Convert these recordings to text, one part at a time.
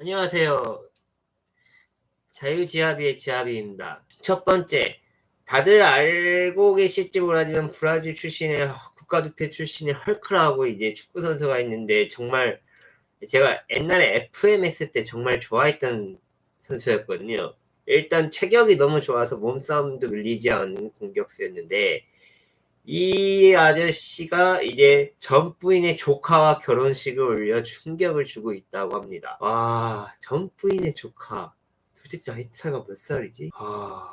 안녕하세요. 자유지하비의 지하비입니다. 첫 번째, 다들 알고 계실지 모르지만 브라질 출신의 국가대표 출신의 헐크라고 이제 축구 선수가 있는데 정말 제가 옛날에 FM 했을 때 정말 좋아했던 선수였거든요. 일단 체격이 너무 좋아서 몸싸움도 밀리지 않는 공격수였는데 이 아저씨가 이제 전 부인의 조카와 결혼식을 올려 충격을 주고 있다고 합니다. 와, 전 부인의 조카. 도대체 나이 차이가 몇 살이지? 아.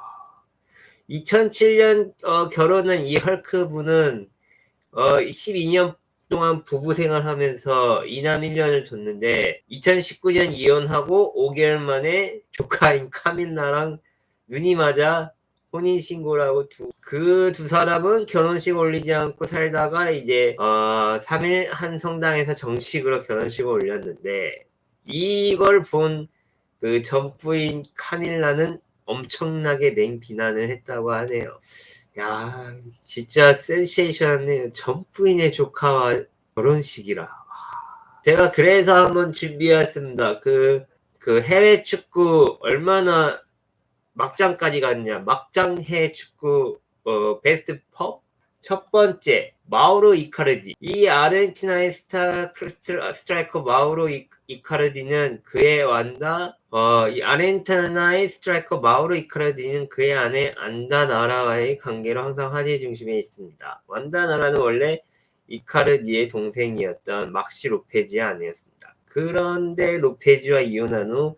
2007년 어, 결혼한 이 헐크 분은 어, 12년 동안 부부 생활하면서 이남 1년을 뒀는데 2019년 이혼하고 5개월 만에 조카인 카밀라랑 눈이 맞아 혼인 신고를 하고 그두 사람은 결혼식 올리지 않고 살다가 이제 어 3일 한 성당에서 정식으로 결혼식을 올렸는데 이걸 본 그 전부인 카밀라는 엄청나게 맹비난을 했다고 하네요. 야, 진짜 센세이션하네요. 전부인의 조카와 결혼식이라. 제가 그래서 한번 준비했습니다. 그, 그 해외 축구 얼마나 막장까지 갔냐. 막장 해외 축구, 어, 베스트 4? 첫 번째, 마우로 이카르디. 이 아르헨티나의 스타 스트라이커 마우로 이 카르디는 그의 완다 어, 이 아르헨티나의 스트라이커 마우로 이카르디는 그의 아내 안다 나라와의 관계로 항상 화제 중심에 있습니다. 완다 나라는 원래 이카르디의 동생이었던 막시 로페지의 아내였습니다. 그런데 로페지와 이혼한 후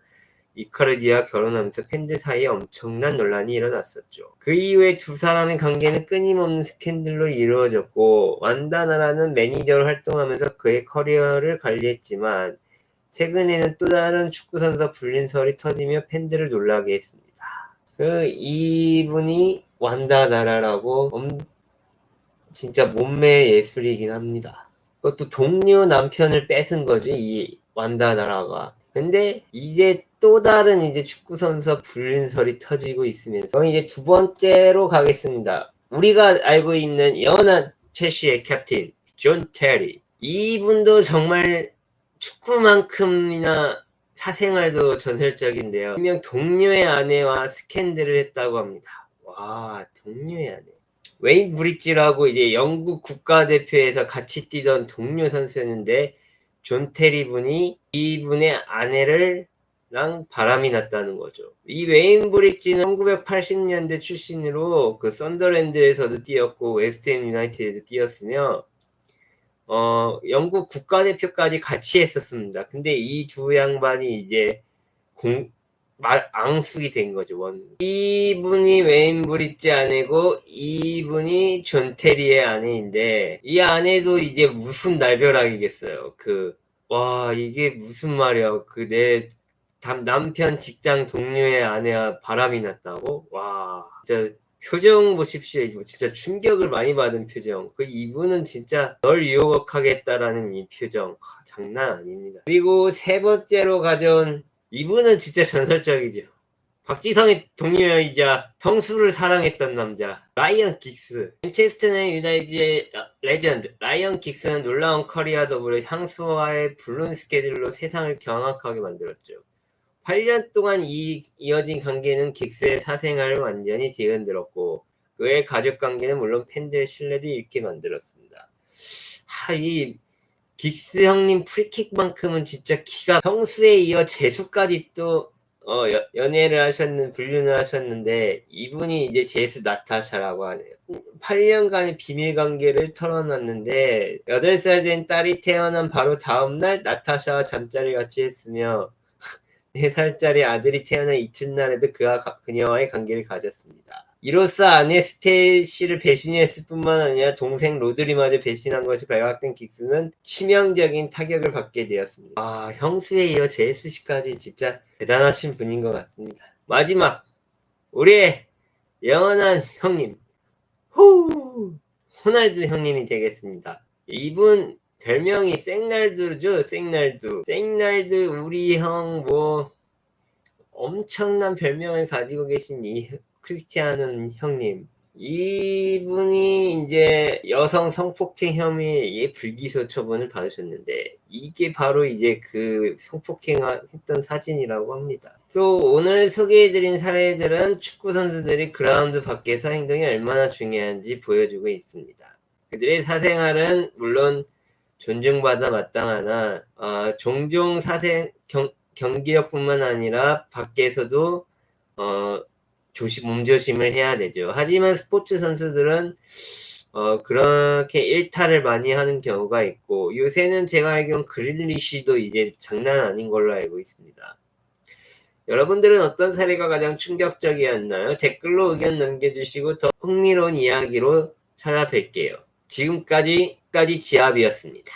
이카르디와 결혼하면서 팬들 사이에 엄청난 논란이 일어났었죠. 그 이후에 두 사람의 관계는 끊임없는 스캔들로 이루어졌고 완다나라는 매니저로 활동하면서 그의 커리어를 관리했지만 최근에는 또 다른 축구선수 불린설이 터지며 팬들을 놀라게 했습니다. 그 이분이 완다나라라고 엄, 진짜 몸매 예술이긴 합니다. 그것도 동료 남편을 뺏은 거죠, 이 완다나라가. 근데 이제 또 다른 이제 축구 선수 불륜설이 터지고 있으면서 이제 두 번째로 가겠습니다. 우리가 알고 있는 연한 첼시의 캡틴 존 테리 이분도 정말 축구만큼이나 사생활도 전설적인데요. 분명 동료의 아내와 스캔들을 했다고 합니다. 와 동료의 아내. 웨인 브릿지라고 이제 영국 국가대표에서 같이 뛰던 동료 선수였는데 존 테리 분이 이분의 아내를 랑 바람이 났다는 거죠. 이 웨인 브릿지는 1980년대 출신으로 그 썬더랜드에서도 뛰었고 웨스트햄 유나이티드에도 뛰었으며 어 영국 국가대표까지 같이 했었습니다. 근데 이 두 양반이 이제 공 말, 앙숙이 된 거죠. 원. 이분이 웨인 브릿지 아내고 이분이 존 테리의 아내인데 이 아내도 이제 무슨 날벼락이겠어요. 그 와 이게 무슨 말이야. 그 내 남편 직장 동료의 아내와 바람이 났다고? 와 진짜 표정 보십시오. 이거 진짜 충격을 많이 받은 표정. 그 이분은 진짜 널 유혹하겠다라는 이 표정. 하, 장난 아닙니다. 그리고 세 번째로 가져온 이분은 진짜 전설적이죠. 박지성의 동료이자 형수를 사랑했던 남자 라이언 긱스 맨체스터의 유나이티드의 레전드 라이언 긱스는 놀라운 커리어 더불어 향수와의 불륜 스케줄로 세상을 경악하게 만들었죠. 8년 동안 이, 이어진 관계는 긱스의 사생활을 완전히 뒤흔들었고 그의 가족 관계는 물론 팬들의 신뢰도 잃게 만들었습니다. 하, 이 긱스 형님 프리킥만큼은 진짜 키가 평수에 이어 재수까지 또 어, 연애를 하셨는 불륜을 하셨는데 이분이 이제 제수 나타샤라고 하네요. 8년간의 비밀 관계를 털어놨는데 8살 된 딸이 태어난 바로 다음 날 나타샤와 잠자리 같이 했으며 4살짜리 아들이 태어난 이튿날에도 그와 그녀와의 관계를 가졌습니다. 이로써 아내 스테이시를 배신했을 뿐만 아니라 동생 로드리마저 배신한 것이 발각된 긱스는 치명적인 타격을 받게 되었습니다. 아, 형수에 이어 제수 씨까지 진짜 대단하신 분인 것 같습니다. 마지막 우리의 영원한 형님 후 호날두 형님이 되겠습니다. 이분 별명이 생날두죠, 생날두. 생날두 우리 형 뭐 엄청난 별명을 가지고 계신 이 크리스티아는 형님. 이분이 이제 여성 성폭행 혐의에 불기소 처분을 받으셨는데 이게 바로 이제 그 성폭행 했던 사진이라고 합니다. 또 오늘 소개해드린 사례들은 축구 선수들이 그라운드 밖에서 행동이 얼마나 중요한지 보여주고 있습니다. 그들의 사생활은 물론 존중받아 마땅하나 어, 종종 사생 경, 경기력뿐만 아니라 밖에서도 어, 조심 몸조심을 해야 되죠. 하지만 스포츠 선수들은 어, 그렇게 일탈을 많이 하는 경우가 있고 요새는 제가 알기로는 그릴리시도 이제 장난 아닌 걸로 알고 있습니다. 여러분들은 어떤 사례가 가장 충격적이었나요? 댓글로 의견 남겨주시고 더 흥미로운 이야기로 찾아뵐게요. 지금까지 까지 지압이었습니다.